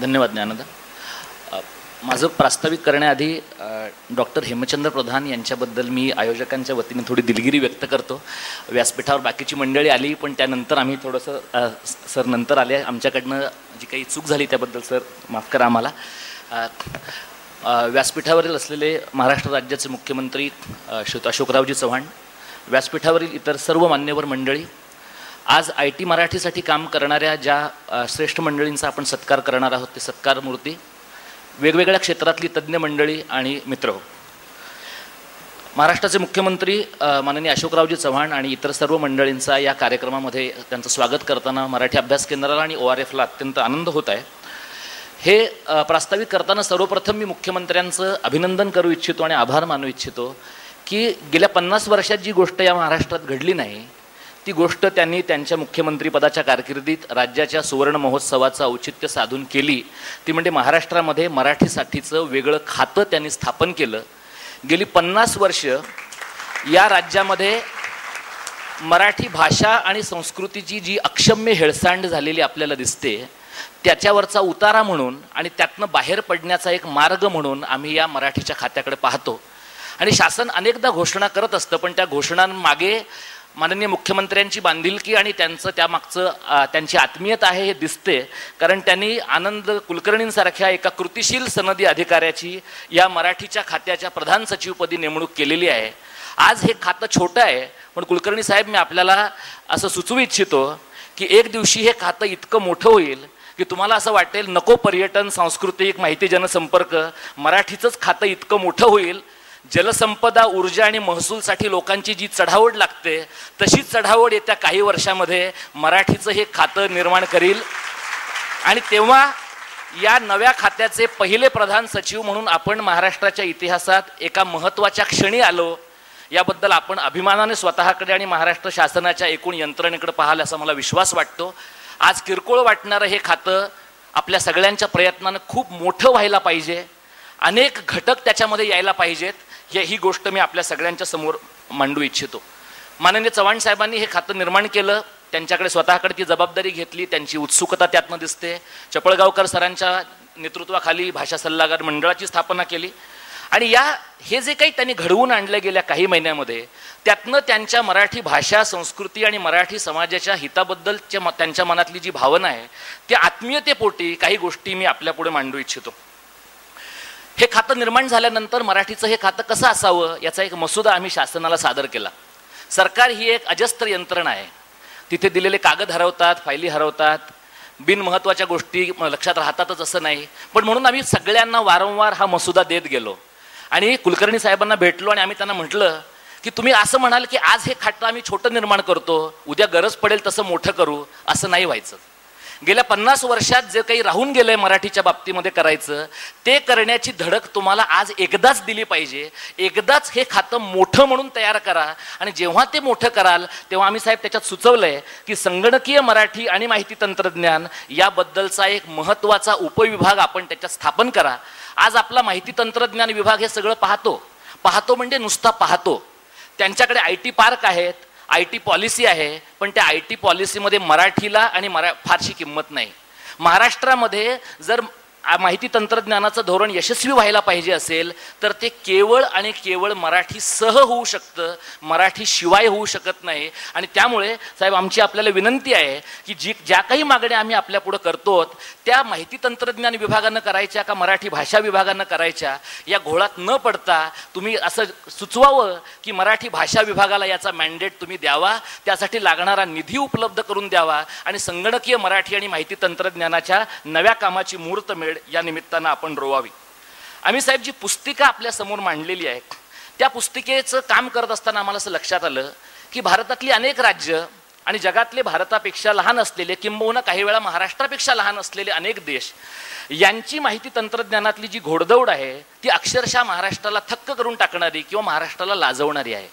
धन्यवाद ज्ञानदा. माझं प्रास्ताविक करण्याआधी डॉक्टर हेमचंद्र प्रधान यांच्याबद्दल मी आयोजकांच्या वतीने थोडी दिलगिरी व्यक्त करतो. व्यासपीठावर बाकीची मंडळी आली पण त्यानंतर आम्ही थोडंसं सर नंतर आले. आमच्याकडनं जी काही चूक झाली त्याबद्दल सर माफ करा आम्हाला. व्यासपीठावरील असलेले महाराष्ट्र राज्याचे मुख्यमंत्री श्री अशोकरावजी चव्हाण व्यासपीठावरील इतर सर्व मान्यवर मंडळी आज आय टी मराठीसाठी काम करणाऱ्या ज्या श्रेष्ठ मंडळींचा आपण सत्कार करणार आहोत ते सत्कार मूर्ती वेगवेगळ्या क्षेत्रातली तज्ज्ञ मंडळी आणि मित्र. हो महाराष्ट्राचे मुख्यमंत्री माननीय अशोकरावजी चव्हाण आणि इतर सर्व मंडळींचा या कार्यक्रमामध्ये त्यांचं स्वागत करताना मराठी अभ्यास केंद्राला आणि ओ आर एफला अत्यंत आनंद होत आहे. हे प्रास्ताविक करताना सर्वप्रथम मी मुख्यमंत्र्यांचं अभिनंदन करू इच्छितो आणि आभार मानू इच्छितो की गेल्या पन्नास वर्षात जी गोष्ट या महाराष्ट्रात घडली नाही ती गोष्ट त्यांनी त्यांच्या मुख्यमंत्रीपदाच्या कारकिर्दीत राज्याच्या सुवर्ण महोत्सवाचं औचित्य साधून केली. ती म्हणजे महाराष्ट्रामध्ये मराठीसाठीचं वेगळं खातं त्यांनी स्थापन केलं. गेली पन्नास वर्ष या राज्यामध्ये मराठी भाषा आणि संस्कृतीची जी अक्षम्य हेळसांड झालेली आपल्याला दिसते त्याच्यावरचा उतारा म्हणून आणि त्यातनं बाहेर पडण्याचा एक मार्ग म्हणून आम्ही या मराठीच्या खात्याकडे पाहतो. आणि शासन अनेकदा घोषणा करत असतं पण त्या घोषणांमागे माननीय मुख्यमंत्र्यांची बांधिलकी आणि त्यांचं त्यामागचं त्यांची आत्मीयता आहे हे दिसते. कारण त्यांनी आनंद कुलकर्णींसारख्या एका कृतिशील सनदी अधिकाऱ्याची या मराठीच्या खात्याच्या प्रधान सचिवपदी नेमणूक केलेली आहे. आज हे खातं छोटं आहे पण कुलकर्णी साहेब मी आपल्याला असं सुचवू इच्छितो की एक दिवशी हे खातं इतकं मोठं होईल की तुम्हाला असं वाटेल नको पर्यटन सांस्कृतिक माहिती जनसंपर्क मराठीचंच खातं इतकं मोठं होईल जलसंपदा ऊर्जा आणि महसूलसाठी लोकांची जी चढावड लागते तशी चढावड येत्या काही वर्षामध्ये मराठीचं हे खातं निर्माण करील. आणि तेव्हा या नव्या खात्याचे पहिले प्रधान सचिव म्हणून आपण महाराष्ट्राच्या इतिहासात एका महत्त्वाच्या क्षणी आलो. याबद्दल आपण अभिमानाने स्वतःकडे आणि महाराष्ट्र शासनाच्या एकूण यंत्रणेकडे पाहाल असा मला विश्वास वाटतो. आज किरकोळ वाटणारं हे खातं आपल्या सगळ्यांच्या प्रयत्नानं खूप मोठं व्हायला पाहिजे. अनेक घटक त्याच्यामध्ये यायला पाहिजेत. हे ही गोष्ट मी आपल्या सगळ्यांच्या समोर मांडू इच्छितो. माननीय चव्हाण साहेबांनी हे खातं निर्माण केलं त्यांच्याकडे स्वतःकडे ती जबाबदारी घेतली त्यांची उत्सुकता त्यातनं दिसते. चपळगावकर सरांच्या नेतृत्वाखाली भाषा सल्लागार मंडळाची स्थापना केली. आणि या हे जे काही त्यांनी घडवून आणलं गेल्या काही महिन्यामध्ये त्यातनं त्यांच्या मराठी भाषा संस्कृती आणि मराठी समाजाच्या हिताबद्दलच्या म- त्यांच्या मनातली जी भावना आहे त्या आत्मीयतेपोटी काही गोष्टी मी आपल्यापुढे मांडू इच्छितो. हे खातं निर्माण झाल्यानंतर मराठीचं हे खातं कसं असावं याचा एक मसुदा आम्ही शासनाला सादर केला. सरकार ही एक अजस्त्र यंत्रणा आहे. तिथे दिलेले कागद हरवतात फायली हरवतात. बिनमहत्वाच्या गोष्टी लक्षात राहतातच असं नाही. पण म्हणून आम्ही सगळ्यांना वारंवार हा मसुदा देत गेलो. आणि कुलकर्णी साहेबांना भेटलो आणि आम्ही त्यांना म्हटलं की तुम्ही असं म्हणाल की आज हे खातं आम्ही छोटं निर्माण करतो. उद्या गरज पडेल तसं मोठं करू. असं नाही व्हायचं. गेल्या पन्नास वर्षात जे काही राहून गेलंय मराठीच्या बाबतीमध्ये करायचं ते करण्याची धडक तुम्हाला आज एकदाच दिली पाहिजे. एकदाच हे खातं मोठं म्हणून तयार करा आणि जेव्हा ते मोठं कराल तेव्हा आम्ही साहेब त्याच्यात सुचवलंय की संगणकीय मराठी आणि माहिती तंत्रज्ञान याबद्दलचा एक महत्त्वाचा उपविभाग आपण त्याच्यात स्थापन करा. आज आपला माहिती तंत्रज्ञान विभाग हे सगळं पाहतो. पाहतो म्हणजे नुसता पाहतो. त्यांच्याकडे आय टी पार्क आहेत आय टी पॉलिसी आहे पण त्या आय टी पॉलिसीमध्ये मराठीला आणि मरा फारशी किंमत नाही. महाराष्ट्रामध्ये जर माहिती तंत्रज्ञानाचं धोरण यशस्वी व्हायला पाहिजे असेल तर ते केवळ आणि केवळ मराठी सह होऊ शकतं मराठी शिवाय होऊ शकत नाही. आणि त्यामुळे साहेब आमची आपल्याला विनंती आहे की जी ज्या काही मागण्या आम्ही आपल्या पुढं करतो त्या माहिती तंत्रज्ञान विभागानं करायच्या का मराठी भाषा विभागानं करायच्या या घोळात न पडता तुम्ही असं सुचवावं की मराठी भाषा विभागाला याचा मॅन्डेट तुम्ही द्यावा त्यासाठी लागणारा निधी उपलब्ध करून द्यावा आणि संगणकीय मराठी आणि माहिती तंत्रज्ञानाच्या नव्या कामाची मुहूर्तमेढ या निमित्तानं आपण रोवावी. आम्ही साहेब जी पुस्तिका आपल्यासमोर मांडलेली आहे त्या पुस्तिकेचं काम करत असताना आम्हाला असं लक्षात आलं की भारतातली अनेक राज्य आणि जगातले भारतापेक्षा लहान असलेले किंबहुना काही वेळा महाराष्ट्रापेक्षा लहान असलेले अनेक देश यांची माहिती तंत्रज्ञानातली जी घोडदौड आहे ती अक्षरशः महाराष्ट्राला थक्क करून टाकणारी किंवा महाराष्ट्राला लाजवणारी आहे.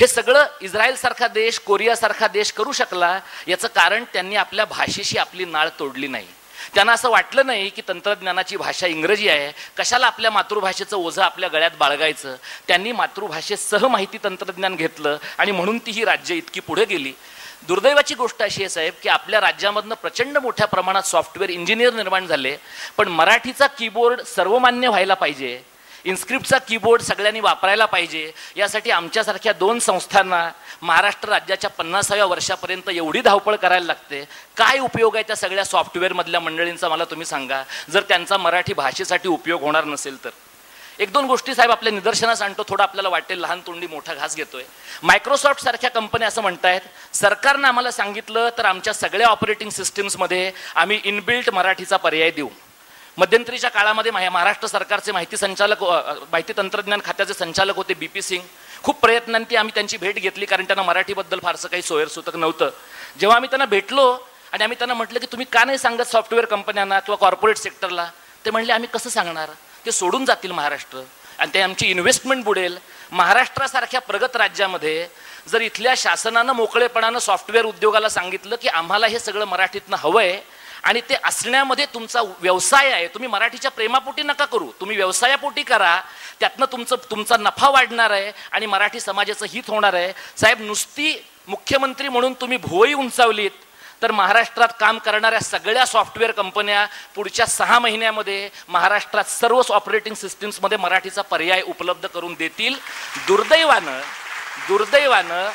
हे सगळं इस्रायल सारखा देश कोरियासारखा देश करू शकला याचं कारण त्यांनी आपल्या भाषेशी आपली नाळ तोडली नाही. त्यांना असं वाटलं नाही की तंत्रज्ञानाची भाषा इंग्रजी आहे. कशाला आपल्या मातृभाषेचं ओझं आपल्या गळ्यात बाळगायचं? त्यांनी मातृभाषेसह माहिती तंत्रज्ञान घेतलं आणि म्हणून ती ही राज्य इतकी पुढे गेली. दुर्दैवाची गोष्ट अशी आहे साहेब की आपल्या राज्यामधनं प्रचंड मोठ्या प्रमाणात सॉफ्टवेअर इंजिनियर निर्माण झाले. पण मराठीचा कीबोर्ड सर्वमान्य व्हायला पाहिजे. इन्स्क्रिप्टचा कीबोर्ड सगळ्यांनी वापरायला पाहिजे. यासाठी आमच्यासारख्या दोन संस्थांना महाराष्ट्र राज्याच्या पन्नासाव्या वर्षापर्यंत एवढी धावपळ करायला लागते. काय उपयोग आहे त्या सगळ्या सॉफ्टवेअरमधल्या मंडळींचा मला तुम्ही सांगा. जर त्यांचा मराठी भाषेसाठी उपयोग होणार नसेल तर. एक दोन गोष्टी साहेब आपल्या निदर्शनास आणतो थोडं आपल्याला वाटेल लहान तोंडी मोठा घास घेतोय. मायक्रोसॉफ्ट सारख्या कंपन्या असं म्हणतायत सरकारनं आम्हाला सांगितलं तर आमच्या सगळ्या ऑपरेटिंग सिस्टीम्समध्ये आम्ही इनबिल्ट मराठीचा पर्याय देऊ. मध्यंतरीच्या काळामध्ये महाराष्ट्र सरकारचे माहिती संचालक माहिती तंत्रज्ञान खात्याचे संचालक होते बी पी सिंग. खूप प्रयत्नांती आम्ही त्यांची भेट घेतली कारण त्यांना मराठीबद्दल फारसं काही सोयरसूतक नव्हतं. जेव्हा आम्ही त्यांना भेटलो आणि आम्ही त्यांना म्हटलं की तुम्ही का नाही सांगत सॉफ्टवेअर कंपन्यांना किंवा कॉर्पोरेट सेक्टरला? ते म्हणले आम्ही कसं सांगणार? ते सोडून जातील महाराष्ट्र आणि ते आमची इन्व्हेस्टमेंट बुडेल. महाराष्ट्रासारख्या प्रगत राज्यामध्ये जर इथल्या शासनानं मोकळेपणानं सॉफ्टवेअर उद्योगाला सांगितलं की आम्हाला हे सगळं मराठीतनं हवं आहे आणि ते असण्यामध्ये तुमचा व्यवसाय आहे. तुम्ही मराठीच्या प्रेमापोटी नका करू. तुम्ही व्यवसायापोटी करा. त्यातनं तुमचं तुमचा नफा वाढणार आहे आणि मराठी समाजाचं हित होणार आहे. साहेब नुसती मुख्यमंत्री म्हणून तुम्ही भोई उंचावलीत तर महाराष्ट्रात काम करणाऱ्या सगळ्या सॉफ्टवेअर कंपन्या पुढच्या सहा महिन्यामध्ये महाराष्ट्रात सर्व ऑपरेटिंग सिस्टीम्समध्ये मराठीचा पर्याय उपलब्ध करून देतील. दुर्दैवानं दुर्दैवानं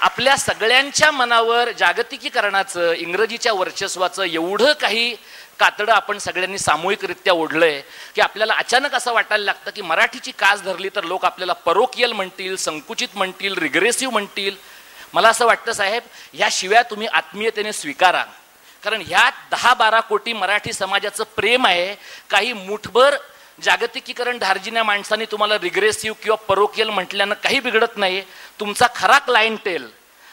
आपल्या सगळ्यांच्या मनावर जागतिकीकरणाचं इंग्रजीच्या वर्चस्वाचं एवढं काही कातडं आपण सगळ्यांनी सामूहिकरित्या ओढलंय की आपल्याला अचानक असं वाटायला लागतं की मराठीची कास धरली तर लोक आपल्याला परोकियल म्हणतील संकुचित म्हणतील रिग्रेसिव्ह म्हणतील. मला असं वाटतं साहेब ह्याशिवाय तुम्ही आत्मीयतेने स्वीकारा. कारण ह्या दहा बारा कोटी मराठी समाजाचं प्रेम आहे काही मुठभर जागतिकीकरण धार्जिन्या माणसाने तुम्हाला रिग्रेसिव्ह किंवा परोकियल म्हटल्यानं काही बिघडत नाही तुमचा खरा क्लायंटेल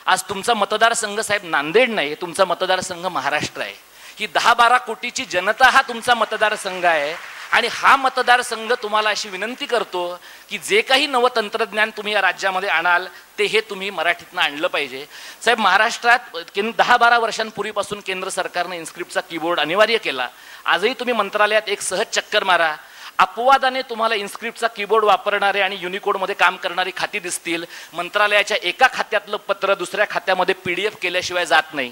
आज तुमचा मतदारसंघ साहेब नांदेड नाही तुमचा मतदारसंघ महाराष्ट्र आहे. ही दहा बारा कोटीची जनता हा तुमचा मतदारसंघ आहे आणि हा मतदारसंघ तुम्हाला अशी विनंती करतो की जे काही नवं तंत्रज्ञान तुम्ही या राज्यामध्ये आणाल ते हे तुम्ही मराठीतनं आणलं पाहिजे. साहेब महाराष्ट्रात केंद्र दहा बारा वर्षांपूर्वीपासून केंद्र सरकारनं इन्स्क्रिप्टचा कीबोर्ड अनिवार्य केला. आजही तुम्ही मंत्रालयात एक सहज चक्कर मारा. अपवादाने तुम्हाला इन्स्क्रिप्टचा कीबोर्ड वापरणारे आणि युनिकोडमध्ये काम करणारी खाती दिसतील. मंत्रालयाच्या एका खात्यातलं पत्र दुसऱ्या खात्यामध्ये पी डी एफ केल्याशिवाय जात नाही.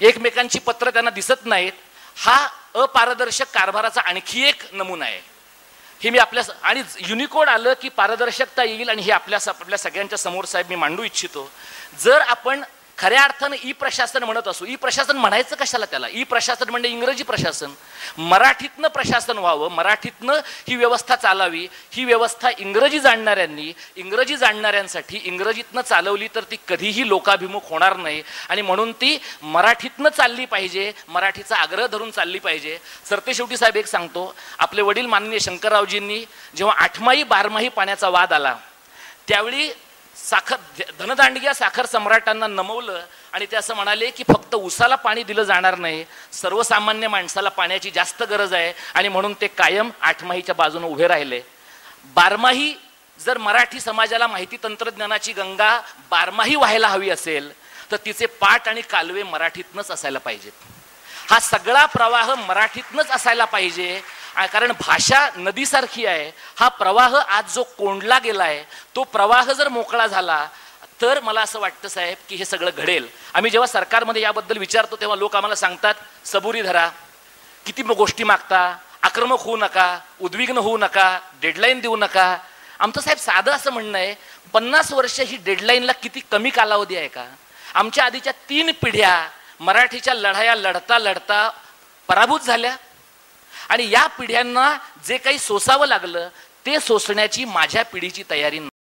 एकमेकांची पत्र त्यांना दिसत नाहीत. हा अपारदर्शक कारभाराचा आणखी एक नमुना आहे. हे मी आपल्या आणि युनिकोड आलं की पारदर्शकता येईल आणि हे आपल्या आपल्या सगळ्यांच्या समोर साहेब मी मांडू इच्छितो. जर आपण खऱ्या अर्थानं ई प्रशासन म्हणत असू ई प्रशासन म्हणायचं कशाला त्याला? ई प्रशासन म्हणजे इंग्रजी प्रशासन. मराठीतनं प्रशासन व्हावं मराठीतनं ही व्यवस्था चालावी ही व्यवस्था इंग्रजी जाणणाऱ्यांनी इंग्रजी जाणणाऱ्यांसाठी इंग्रजीतनं चालवली तर ती कधीही लोकाभिमुख होणार नाही. आणि म्हणून ती मराठीतनं चालली पाहिजे मराठीचा आग्रह धरून चालली पाहिजे. सरतेशेवटी साहेब एक सांगतो आपले वडील माननीय शंकररावजींनी जेव्हा आठमाही बारमाही पाण्याचा वाद आला त्यावेळी साखर धनदांडग्या साखर सम्राटांना नमवलं आणि ते असं म्हणाले की फक्त उसाला पाणी दिलं जाणार नाही सर्वसामान्य माणसाला पाण्याची जास्त गरज आहे आणि म्हणून ते कायम आठमाहीच्या बाजूने उभे राहिले. बारमाही जर मराठी समाजाला माहिती तंत्रज्ञानाची गंगा बारमाही व्हायला हवी असेल तर तिचे पाठ आणि कालवे मराठीतनंच असायला पाहिजेत. हा सगळा प्रवाह मराठीतनंच असायला पाहिजे कारण भाषा नदीसारखी आहे. हा प्रवाह आज जो कोंडला गेला आहे तो प्रवाह जर मोकळा झाला तर मला असं वाटतं साहेब की हे सगळं घडेल. आम्ही जेव्हा सरकारमध्ये याबद्दल विचारतो तेव्हा लोक आम्हाला सांगतात सबुरी धरा. किती गोष्टी मागता? आक्रमक होऊ नका उद्विग्न होऊ नका डेडलाईन देऊ नका. आमचं साहेब साधं असं म्हणणं आहे पन्नास वर्ष ही डेडलाईनला किती कमी कालावधी आहे का? आमच्या आधीच्या तीन पिढ्या मराठीच्या लढाया लढता लढता पराभूत झाल्या. आणि या पिढ्यांना जे काही सोसावं लागलं ते सोसण्याची माझ्या पिढीची तयारी